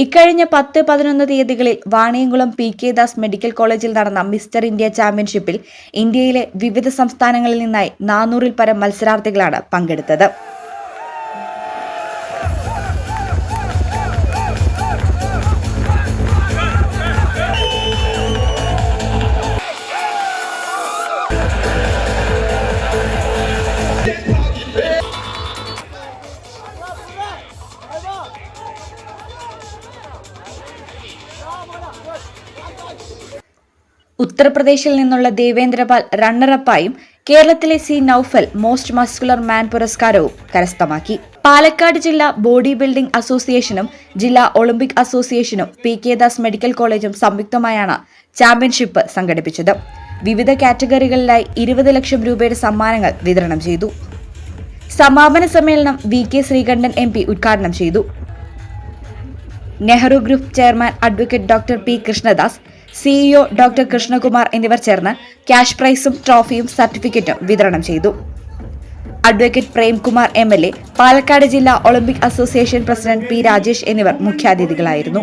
ഇക്കഴിഞ്ഞ പത്ത് പതിനൊന്ന് തീയതികളിൽ Vaniyamkulam P K Das medical കോളേജിൽ നടന്ന മിസ്റ്റർ ഇന്ത്യ ചാമ്പ്യൻഷിപ്പിൽ ഇന്ത്യയിലെ വിവിധ സംസ്ഥാനങ്ങളിൽ നിന്നായി നാനൂറിൽ പരം മത്സരാർത്ഥികളാണ് പങ്കെടുത്തത്. ഉത്തർപ്രദേശിൽ നിന്നുള്ള ദേവേന്ദ്രപാൽ റണ്ണറപ്പായും കേരളത്തിലെ C Noufal most muscular man പുരസ്കാരവും കരസ്ഥമാക്കി. പാലക്കാട് ജില്ലാ ബോഡി ബിൽഡിംഗ് അസോസിയേഷനും ജില്ലാ ഒളിമ്പിക് അസോസിയേഷനും പി കെ ദാസ് മെഡിക്കൽ കോളേജും സംയുക്തമായാണ് ചാമ്പ്യൻഷിപ്പ് സംഘടിപ്പിച്ചത്. വിവിധ കാറ്റഗറികളിലായി ഇരുപത് ലക്ഷം രൂപയുടെ സമ്മാനങ്ങൾ വിതരണം ചെയ്തു. സമാപന സമ്മേളനം V K Sreekandan M P ഉദ്ഘാടനം ചെയ്തു. Nehru group chairman advocate doctor P Krishnadas CEO doctor Krishnakumar എന്നിവർ ചേർന്ന് ക്യാഷ് പ്രൈസും ട്രോഫിയും സർട്ടിഫിക്കറ്റും വിതരണം ചെയ്തു. Advocate Premkumar M L A Palakkad ജില്ലാ Olympic association president P Rajesh എന്നിവർ മുഖ്യാതിഥികളായിരുന്നു.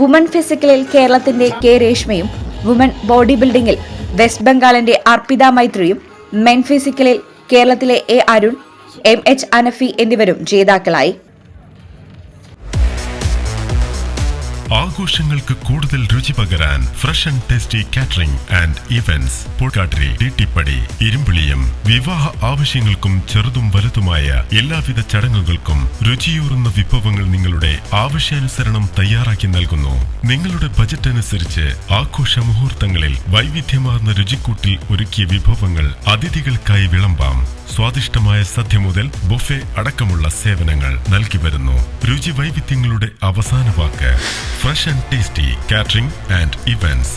വുമൺ ഫിസിക്കലിൽ കേരളത്തിന്റെ കെ രേഷ്മയും വുമൺ ബോഡി ബിൽഡിംഗിൽ വെസ്റ്റ് ബംഗാളിന്റെ അർപ്പിത മൈത്രിയും മെൻ ഫിസിക്കലിൽ കേരളത്തിലെ A Arun M H Anafi എന്നിവരും ജേതാക്കളായി. ആഘോഷങ്ങൾക്ക് കൂടുതൽ രുചി പകരാൻ fresh and tasty catering and events Polkattiri Tittippadi Irumbiliyam വിവാഹ ആവശ്യങ്ങൾക്കും ചെറുതും വലുതുമായ എല്ലാവിധ ചടങ്ങുകൾക്കും രുചിയൂറുന്ന വിഭവങ്ങൾ നിങ്ങളുടെ ആവശ്യാനുസരണം തയ്യാറാക്കി നൽകുന്നു. നിങ്ങളുടെ ബജറ്റ് അനുസരിച്ച് ആഘോഷ മുഹൂർത്തങ്ങളിൽ വൈവിധ്യമാർന്ന രുചിക്കൂട്ടിൽ ഒരുക്കിയ വിഭവങ്ങൾ അതിഥികൾക്കായി വിളമ്പാം. സ്വാദിഷ്ടമായ സദ്യ മുതൽ ബൊഫെ അടക്കമുള്ള സേവനങ്ങൾ നൽകി വരുന്നു. രുചി വൈവിധ്യങ്ങളുടെ അവസാന വാക്ക് fresh and tasty catering and events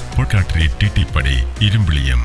T പടി ഇരുമ്പിളിയം